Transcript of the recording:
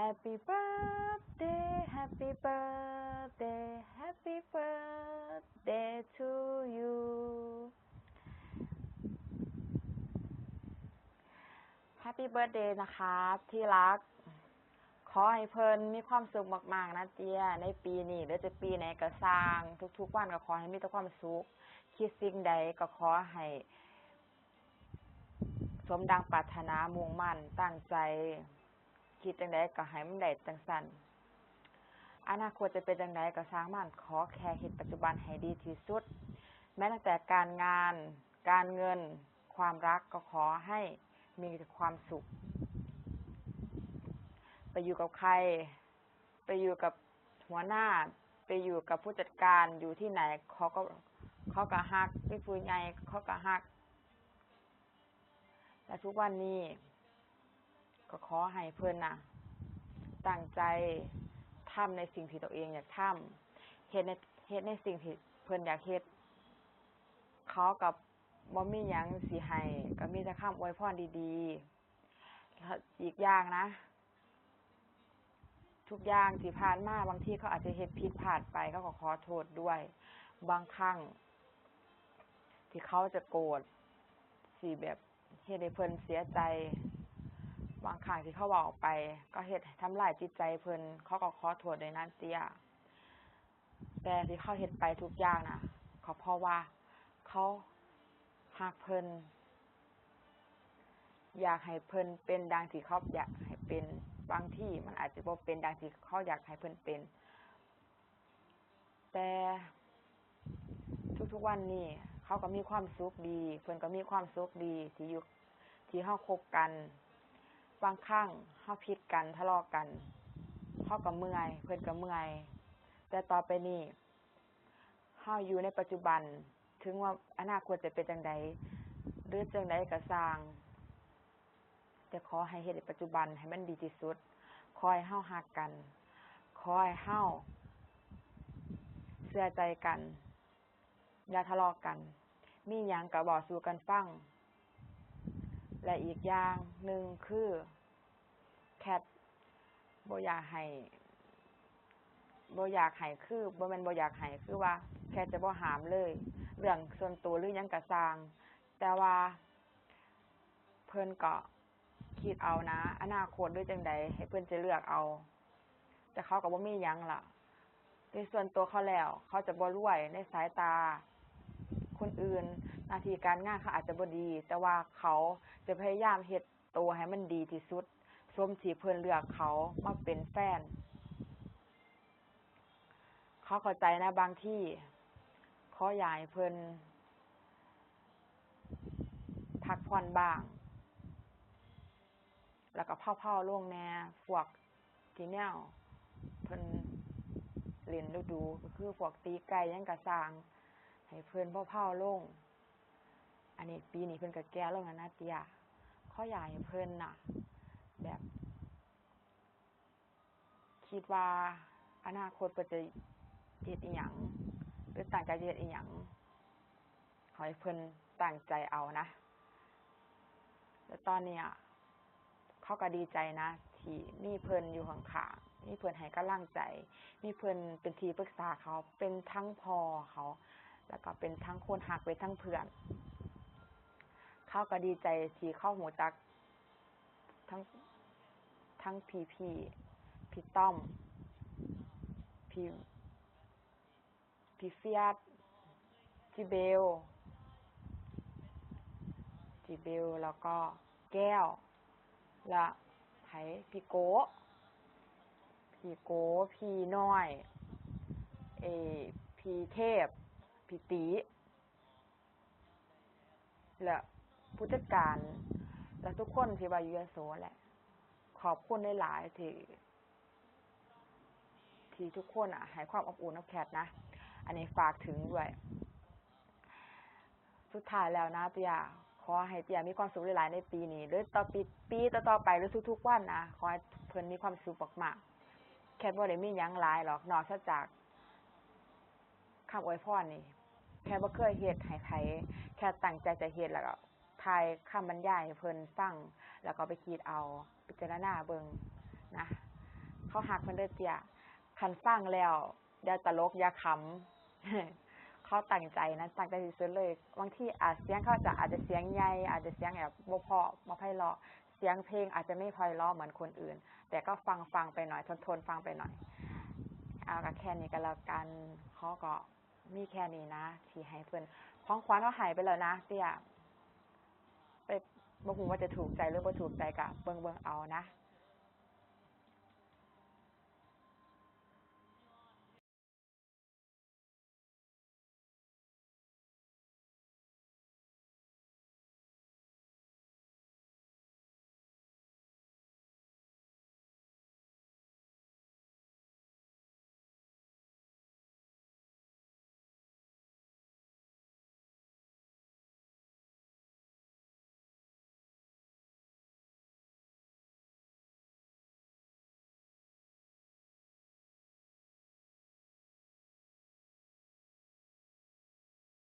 Happy birthday Happy birthday Happy birthday to you Happy birthday นะครับที่รัก ขอให้เพิ่นมีความสุขมากๆ นะเจียในปีนี้หรือจะปีไหนก็สร้าง ทุกๆ วันก็ขอให้มีแต่ความสุข คิดสิ่งใดก็ขอให้ สมดังปรารถนามุ่งมั่นตั้งใจ คิดจังใดก็ให้มันได้จังสันอนาคตจะเป็นจังใดก็สร้างมันขอแค่เฮ็ดปัจจุบันให้ดีที่สุด แม้ตั้งแต่การงาน การเงิน ความรักก็ขอให้มีความสุข ไปอยู่กับใคร ไปอยู่กับหัวหน้า ไปอยู่กับผู้จัดการอยู่ที่ไหนเขาก็เขาก็ฮักพี่ฟูใหญ่เขาก็ฮัก และทุกวันนี้ ก็ขอให้เพิ่อนน่ะตั้งใจทำในสิ่งที่ตัวเองอยากทำเฮ็ดในเฮ็ดในสิ่งที่เพิ่อนอยากเฮ็ดเขากับบ่มีหยังสิให้ก็มีแต่คำอวยพรดีๆแล้วอีกอย่างนะ ทุกอย่างที่ผ่านมาบางทีเขาอาจจะเฮ็ดผิดพลาดไปเขาก็ขอโทษด้วย บางครั้งที่เขาจะโกรธสิแบบเฮ็ดให้เพิ่นเสียใจ บางครั้งที่เขาเว้าอกไป ก็เฮ็ดให้ทำร้ายจิตใจเพิ่นเขาก็ขอโทษด้วยนเตี้ยแต่ที่เขาเฮ็ดไปทุกอย่างน่ะก็เพราะว่าเขาฮักเพิ่นอยากให้เพิ่นเป็นดังที่เขาอยากให้เป็นบางที่มันอาจจะบ่เป็นดังที่เขาอยากให้เพิ่นเป็น แต่ทุกๆวันนี้เขาก็มีความสุขดี เพิ่นก็มีความสุขดีที่อยู่ที่เฮาคบกัน บางครั้งเฮาผิดกันทะเลาะกันเขาก็เมื่อย เพิ่นก็เมื่อย แต่ต่อไปนี้เฮาอยู่ในปัจจุบัน ถึงว่าอนาคตจะเป็นจังใดหรือจังใดก็สร้างแต่ขอให้เฮ็ดในปัจจุบันให้มันดีที่สุดขอให้เฮารักกันขอให้เฮาเชื่อใจกัน อย่าทะเลาะกัน มีหยังก็เว้าสู่กันฟัง และอีกอย่างหนึ่งคือแคทบ่อยากให้บ่อยากให้คือบ่แม่นบ่อยากให้คือว่า แคทจะบ่หามเลย เรื่องส่วนตัวหรือยังก็สร้าง แต่ว่า เพิ่นก็คิดเอานะ อนาคตหรือจังใดให้เพิ่นจะเลือกเอา แต่เขาก็บ่มียังล่ะในส่วนตัวเขาแล้ว เขาจะบ่รวยในสายตา คนอื่น หน้าที่การงานเขาอาจจะบ่ดี แต่ว่าเขาจะพยายามเฮ็ดตัวให้มันดีที่สุดสมที่เพิ่นเลือกเขามาเป็นแฟน เขาเข้าใจนะบางที่เขาอยากให้เพิ่นพักผ่อนบ้าง แล้วก็เพาๆลงแหน่พวกที่แนวเพิ่นเล่นดู๋ๆก็คือพวกตีไก่ยังก็สาง ให้เพิ่นเพาๆลง อันนี้ปีนี้เพิ่นก็แก่ลงแล้วนะเตียขาอให้เพิ่นน่ะ แบบ คิดว่าอนาคตเพิ่นจะเฮ็ดอิหยังหรือตั้งใจจะเฮ็ดอิหยังขอให้เพิ่นตั้งใจเอานะแล้วตอนเนี้ยเขาก็ดีใจนะที่มีเพิ่นอยู่ข้างๆมีเพิ่นให้กำลังใจ มีเพิ่นเป็นทีปรึกษาเขาเป็นทั้งพอเขา แล้วก็เป็นทั้งคนรักเป็นทั้งเพื่อน เขาก็ดีใจที่เขารู้จัก ทั้งทั้งพี่ๆพี่ต้อม พี่พี่เฟียสพี่เบลพีเบลแล้วก็แก้ว และไผพี่โกะพี่โกะพี่น้อยไอ้พี่เทพ พี่ติและ ผู้จัดการ และทุกคนที่ว่าอยู่ยโสแหละ ขอบคุณหลายที่ที่ทุกคนอะให้ความอบอุ่นกับแคทนะ อันนี้ฝากถึงด้วย สุดท้ายแล้วนะเตียขอให้เตียมีความสุขหลาย ๆ ในปีนี้ หรือต่อปีปีต่อๆไปหรือทุก ๆ วันนะ ขอให้เพิ่อนมีความสุขมากๆแค่บ่ได้มียั้งหลายหรอกนอกจากคำอวยพรนี่แค่บ่เคยเฮ็ดให้ไผแค่ตั้งใจจะเฮ็ดแล้วก็ ทายคำบรรยายเพิ่นฟัง แล้วก็ไปคิดเอาพิจารณาเบิงนะเขาหักเพิ่นเด้อเตียคันฟังแล้วอย่าตลกอย่าขำเขาตั้งใจนะตั้งใจที่สุดเลยบางทีอาจเสียงเขาจะอาจจะเสียงใหญ่อาจจะเสียงแบบบ่เพราะบ่ไพเราะเสียงเพลงอาจจะไม่ไพเราะเหมือนคนอื่น แต่ก็ฟังฟังไปหน่อยทนทนฟังไปหน่อยเอาก็แค่นี้ก็แล้วกันเขาก็มีแค่นี้นะที่ให้เพิ่นของขวัญเขาหายไปแล้วนะเตี้ย บ่ฮู้ว่าจะถูกใจหรือบ่ถูกใจก็เบิ่งเบิ่งเอานะ